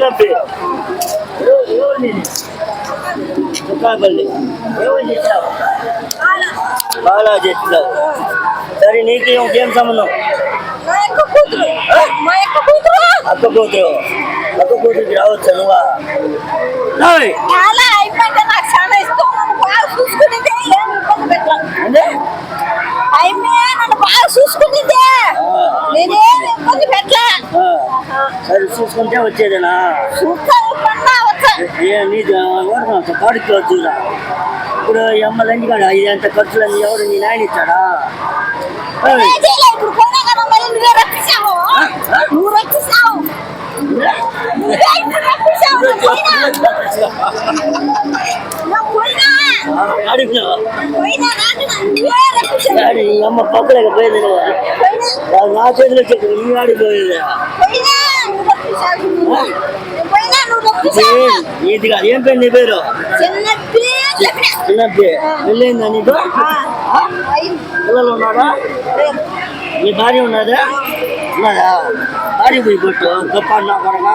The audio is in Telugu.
విజ్ఞప్తి కాకండి బాలాజీ సరే నీకు ఏం సంబంధం? అక్క కూతురు. అక్క కూతురికి రావచ్చు నువ్వా? సరే చూసుకుంటే వచ్చేదేనా చూస్తాను పన్నా వచ్చా ఏ నీది ఎవరు కాడికి వచ్చురా ఇప్పుడు ఎమ్మెల్యే కాడ ఇదంత ఖర్చులన్నీ ఎవరు నీ నాయన ఇచ్చాడా ఏయ్, ఏం చేయలే ఇప్పుడు పోయినా కదా మళ్ళీ నువ్వే రప్పించావు నువ్వు రప్పించావు నువ్వే ఇప్పుడు రప్పించావు నువ్వు పోయినా నువ్వు పోయినా ఆ, అడిగినావా? పోయినా నాకు నువ్వే రప్పించావు డాడీ, ఈ అమ్మ పక్కలేక పోయింది నువ్వు. పోయినా నా- నా చేతిలో చెప్పు నీ ఆడిపోయింది ఇది ఏం పేరు నీ పేరు? చిన్న చిన్నప్పి. పెళ్ళైందా నీకు? పిల్లలు ఉన్నారా? నీ భార్య ఉన్నదా? ఉన్నదా భార్య పోయి కొట్టు గొప్ప అన్నా కొనగా